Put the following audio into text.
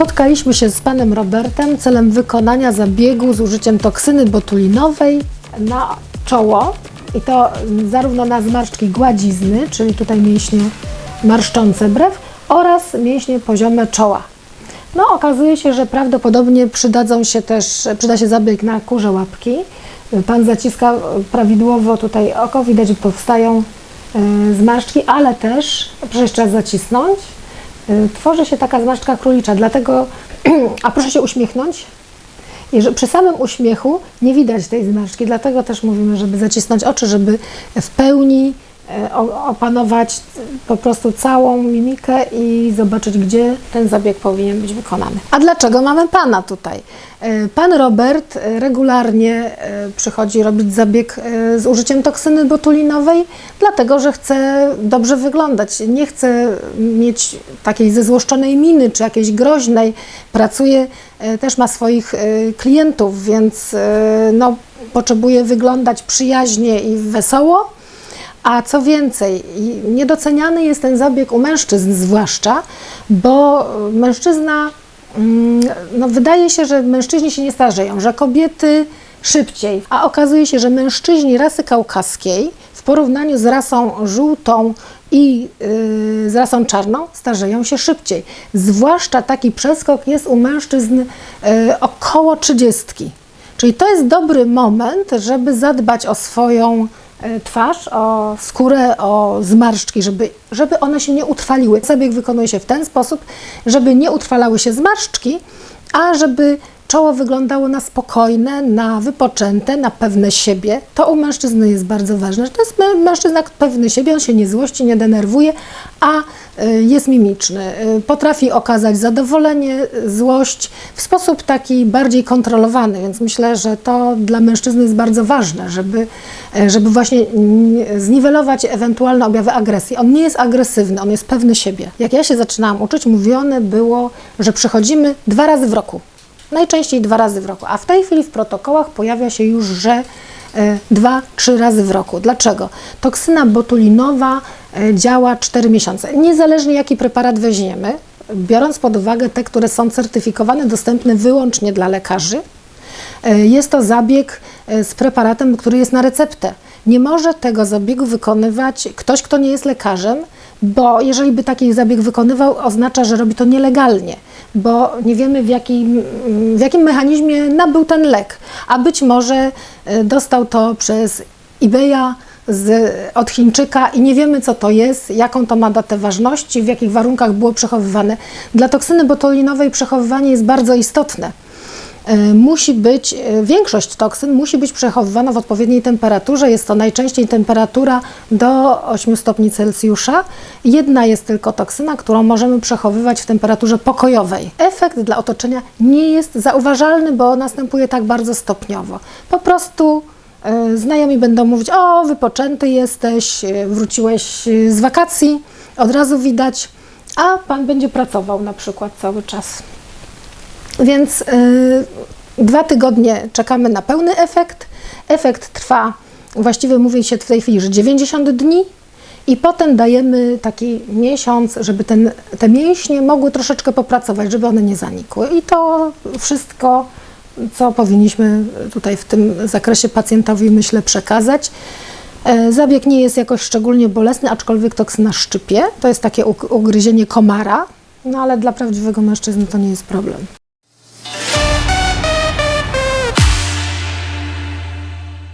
Spotkaliśmy się z panem Robertem celem wykonania zabiegu z użyciem toksyny botulinowej na czoło i to zarówno na zmarszczki gładzizny, czyli tutaj mięśnie marszczące brew oraz mięśnie poziome czoła. No, okazuje się, że prawdopodobnie przydadzą się też, przyda się zabieg na kurze łapki. Pan zaciska prawidłowo tutaj oko, widać, że powstają e, zmarszczki, ale też, proszę jeszcze raz zacisnąć, tworzy się taka zmarszczka królicza, dlatego, a proszę się uśmiechnąć, i że przy samym uśmiechu nie widać tej zmarszczki, dlatego też mówimy, żeby zacisnąć oczy, żeby w pełni opanować po prostu całą mimikę i zobaczyć, gdzie ten zabieg powinien być wykonany. A dlaczego mamy pana tutaj? E, Pan Robert e, regularnie e, przychodzi robić zabieg e, z użyciem toksyny botulinowej, dlatego że chce dobrze wyglądać. Nie chce mieć takiej zezłoszczonej miny czy jakiejś groźnej. Pracuje, e, też ma swoich e, klientów, więc e, no, potrzebuje wyglądać przyjaźnie i wesoło. A co więcej, niedoceniany jest ten zabieg u mężczyzn zwłaszcza, bo mężczyzna, mm, no wydaje się, że mężczyźni się nie starzeją, że kobiety szybciej, a okazuje się, że mężczyźni rasy kaukaskiej w porównaniu z rasą żółtą i yy, z rasą czarną starzeją się szybciej. Zwłaszcza taki przeskok jest u mężczyzn yy, około trzydziestki. Czyli to jest dobry moment, żeby zadbać o swoją twarz, o skórę, o zmarszczki, żeby, żeby one się nie utrwaliły. Zabieg wykonuje się w ten sposób, żeby nie utrwalały się zmarszczki, a żeby czoło wyglądało na spokojne, na wypoczęte, na pewne siebie. To u mężczyzny jest bardzo ważne. To jest mę- mężczyzna pewny siebie, on się nie złości, nie denerwuje, a y, jest mimiczny. Y, Potrafi okazać zadowolenie, złość w sposób taki bardziej kontrolowany, więc myślę, że to dla mężczyzny jest bardzo ważne, żeby, y, żeby właśnie zniwelować ewentualne objawy agresji. On nie jest agresywny, on jest pewny siebie. Jak ja się zaczynałam uczyć, mówione było, że przychodzimy dwa razy w roku. Najczęściej dwa razy w roku, a w tej chwili w protokołach pojawia się już, że e, dwa, trzy razy w roku. Dlaczego? Toksyna botulinowa e, działa 4 miesiące. Niezależnie jaki preparat weźmiemy, biorąc pod uwagę te, które są certyfikowane, dostępne wyłącznie dla lekarzy, e, jest to zabieg z preparatem, który jest na receptę. Nie może tego zabiegu wykonywać ktoś, kto nie jest lekarzem, bo jeżeli by taki zabieg wykonywał, oznacza, że robi to nielegalnie, bo nie wiemy w jakim, w jakim mechanizmie nabył ten lek, a być może e, dostał to przez eBaya z, od Chińczyka i nie wiemy, co to jest, jaką to ma datę ważności, w jakich warunkach było przechowywane. Dla toksyny botulinowej przechowywanie jest bardzo istotne. E, Musi być, e, większość toksyn musi być przechowywana w odpowiedniej temperaturze. Jest to najczęściej temperatura do 8 stopni Celsjusza. Jedna jest tylko toksyna, którą możemy przechowywać w temperaturze pokojowej. Efekt dla otoczenia nie jest zauważalny, bo następuje tak bardzo stopniowo. Po prostu e, znajomi będą mówić: O, wypoczęty jesteś, wróciłeś z wakacji, od razu widać, a pan będzie pracował na przykład cały czas. Więc y, dwa tygodnie czekamy na pełny efekt. Efekt trwa, właściwie mówi się w tej chwili, że 90 dni. I potem dajemy taki miesiąc, żeby ten, te mięśnie mogły troszeczkę popracować, żeby one nie zanikły. I to wszystko, co powinniśmy tutaj w tym zakresie pacjentowi, myślę, przekazać. E, Zabieg nie jest jakoś szczególnie bolesny, aczkolwiek toksyna szczypie. To jest takie ug- ugryzienie komara, no ale dla prawdziwego mężczyzny to nie jest problem.